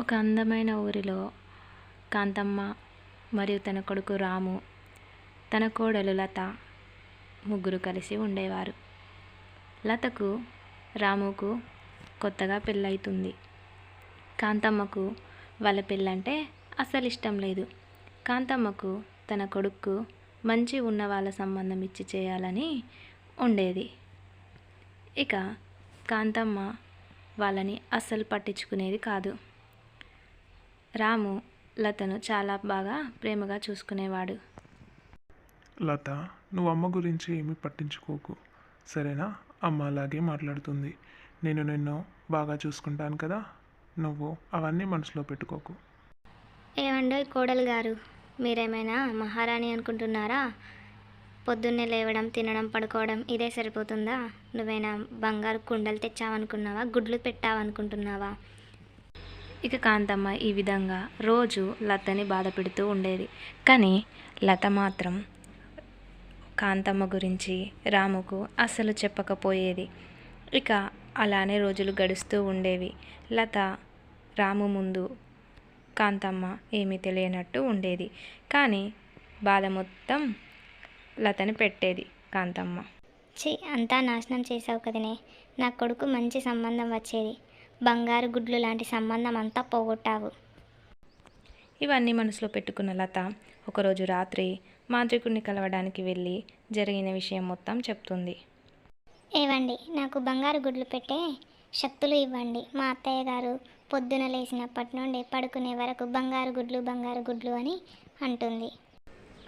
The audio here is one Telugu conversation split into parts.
ఒక అందమైన ఊరిలో కాంతమ్మ మరియు తన కొడుకు రాము తన కోడలు లత ముగ్గురు కలిసి ఉండేవారు. లతకు రాముకు కొత్తగా పెళ్ళవుతుంది కాంతమ్మకు వాళ్ళ పెళ్ళంటే అస్సలు ఇష్టం లేదు. కాంతమ్మకు తన కొడుకు మంచి ఉన్న వాళ్ళ సంబంధం ఇచ్చి చేయాలని ఉండేది. ఇక కాంతమ్మ వాళ్ళని అస్సలు పట్టించుకునేది కాదు. రాము లతను చాలా బాగా ప్రేమగా చూసుకునేవాడు. లత నువ్వు అమ్మ గురించి ఏమీ పట్టించుకోకు. సరేనా? అమ్మ అలాగే మాట్లాడుతుంది. నేను నిన్ను బాగా చూసుకుంటాను కదా? నువ్వు అవన్నీ మనసులో పెట్టుకోకు. ఏమండోయ్ కోడలు గారు? మీరేమైనా మహారాణి అనుకుంటున్నారా? పొద్దున్నే లేవడం తినడం పడుకోవడం ఇదే సరిపోతుందా? నువ్వైనా బంగారు కుండలు తెచ్చావనుకున్నావా? గుడ్లు పెట్టావనుకుంటున్నావా? ఇక కాంతమ్మ ఈ విధంగా రోజు లతని బాధ పెడుతూ ఉండేది. కానీ లత మాత్రం కాంతమ్మ గురించి రాముకు అసలు చెప్పకపోయేది. ఇక అలానే రోజులు గడుస్తూ ఉండేవి. లత రాము ముందు కాంతమ్మ ఏమీ తెలియనట్టు ఉండేది. కానీ బాధ మొత్తం లతని పెట్టేది కాంతమ్మ. చే అంతా నాశనం చేసావు కదనే. నా కొడుకు మంచి సంబంధం వచ్చేది. బంగారు గుడ్లు లాంటి సంబంధం అంతా పోగొట్టావు. ఇవన్నీ మనసులో పెట్టుకున్న లత ఒకరోజు రాత్రి మాంత్రికుడిని కలవడానికి వెళ్ళి జరిగిన విషయం మొత్తం చెప్తుంది. ఏవండి నాకు బంగారు గుడ్లు పెట్టే శక్తులు ఇవ్వండి. మా అత్తయ్య గారు పొద్దున లేచినప్పటి నుండి పడుకునే వరకు బంగారు గుడ్లు బంగారు గుడ్లు అని అంటుంది.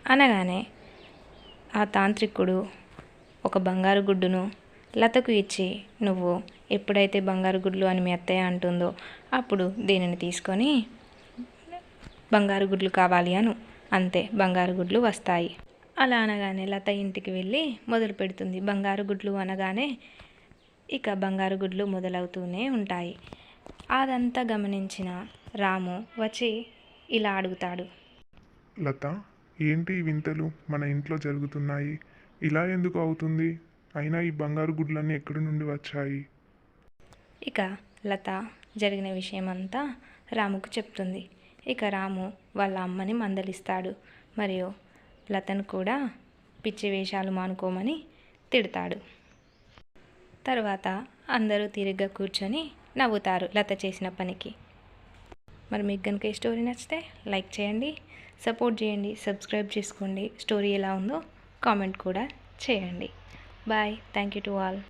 అనగానే ఆ తాంత్రికుడు ఒక బంగారు గుడ్డును లతకు ఇచ్చి నువ్వు ఎప్పుడైతే బంగారు గుడ్లు అని మీ అత్తయ్య అంటుందో అప్పుడు దీనిని తీసుకొని బంగారు గుడ్లు కావాలి అను. అంతే బంగారు గుడ్లు వస్తాయి. అలా అనగానే లత ఇంటికి వెళ్ళి మొదలు పెడుతుంది. బంగారు గుడ్లు అనగానే ఇక బంగారు గుడ్లు మొదలవుతూనే ఉంటాయి. అదంతా గమనించిన రాము వచ్చి ఇలా అడుగుతాడు. లత ఏంటి వింతలు? మన ఇంట్లో జరుగుతున్నాయి. ఇలా ఎందుకు అవుతుంది? అయినా ఈ బంగారు గుడ్లన్నీ ఎక్కడి నుండి వచ్చాయి? ఇక లత జరిగిన విషయమంతా రాముకు చెప్తుంది. ఇక రాము వాళ్ళ అమ్మని మందలిస్తాడు. మరియు లతను కూడా పిచ్చి వేషాలు మానుకోమని తిడతాడు. తర్వాత అందరూ తిరిగ్గా కూర్చొని నవ్వుతారు లత చేసిన పనికి. మరి మీకు కనుక ఈ స్టోరీ నచ్చితే లైక్ చేయండి సపోర్ట్ చేయండి సబ్స్క్రైబ్ చేసుకోండి. స్టోరీ ఎలా ఉందో కామెంట్ కూడా చేయండి. Bye. Thank you to all.